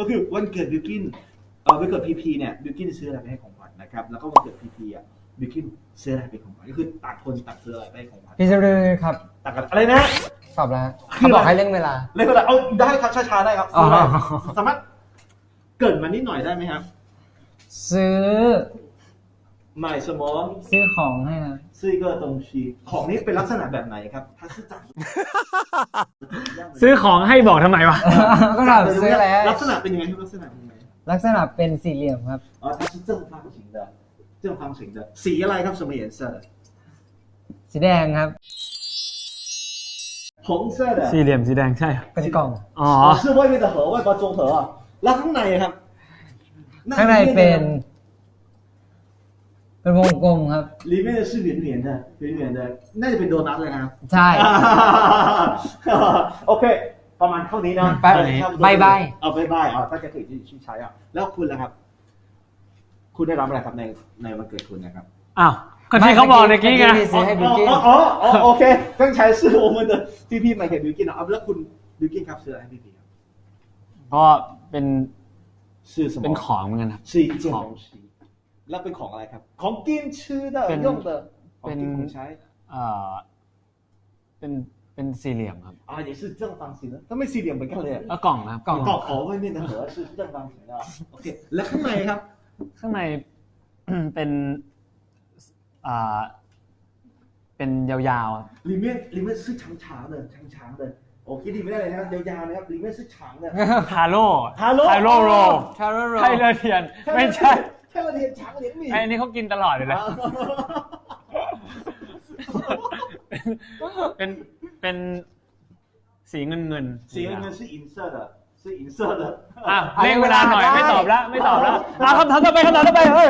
ก็คือวันเกิดบิวกินเออวันเกิดพีพีเนี่ยบิวกินซื้ออะไรไปให้ของขวัญนะครับ แล้วก็วันเกิดพีพีอะบิวกินซื้ออะไรไปของขวัญก็คือต่างคนต่างซื้ออะไรไปให้ของขวัญพี่จะเรื่อยครับต่างกันอะไรนะตอบแล้วฮะคือเขาอะไรบอกให้เร่งเวลาเลยก็เลยเอาได้ครับช้าๆได้ครับซื้ออะไรอ๋อสามารถเกริดมานิดหน่อยได้ไหมครับ ซื้อ หมายสมอง ซื้อของให้นะ ซื้อ一个东西ของนี้เป็นลักษณะแบบไหนครับ它是长 ซื้อของให้บอกทำไมวะ ก็ถามซื้ออะไรให้ ลักษณะเป็นยังไงครับลักษณะเป็นยังไง ลักษณะเป็นสี่เหลี่ยมครับ อ๋อ它是正方形的正方形的สีอะไรครับ什么颜色的 สีแดงครับ 红色的 สี่เหลี่ยมสีแดงใช่ เป็นกล่อง อ๋อ 哦是外面的盒外包装盒啊แล้วข้างในครับ ข้างในเป็น เป็นวงกลมครับ 里面的是圆圆的圆圆的น่าจะเป็นโดนัทเลยนะครับ ใช่ โอเค ประมาณเท่านี้นะ ไปบายบาย เอาบายบายเอา大家可以自己去ใช้อ่ะแล้วคุณล่ะครับ คุณได้รับอะไรครับในในวันเกิดคุณนะครับ อ้าวก็ที่เขาบอกเมื่อกี้ไง ที่ซื้อให้บิวกิน อ๋ออ๋ออ๋อโอเค刚才是我们的 PP 买给บิวกินอ่ะเอาแล้วคุณบิวกินครับซื้ออะไรให้พี่พีครับ ก็เป็น ซื้อสม เป็นของเหมือนกันครับ 是一件东西 แล้วเป็นของอะไรครับ ของกินชื่อ的 เป็น 用的ของ เป็น กินของใช้ เอ่อเป็นเป็นสี่เหลี่ยมครับ 啊也是正方形的ก็ไม่สี่เหลี่ยมเหมือนกันเลยอะ แล้วกล่องนะครับ กล่อง กรอบของ外面的盒是正方形的โอเคแล้วข้างในครับ ข้างใน เป็นอ่าเป็นยาวๆครับ 里面里面是长长的长长的我คิดดีไม่ได้เลยนะครับยาวๆนะครับ里面是长的 ทาโร่ ทาโร่ ทาโร่โร ชาโรโร ไทเลอร์เทียน ไม่ใช่ แค่ละเทียน长连米 ไอ้นี่เขากินตลอดเลยนะ เป็น เป็นสีเงินเงิน สีเงิน是银色的是银色的 อ่ะเร่งเวลาหน่อยไม่ตอบแล้ว ไม่ตอบแล้วอ่ะคำถามต่อไปคำถามต่อไปเฮ้ย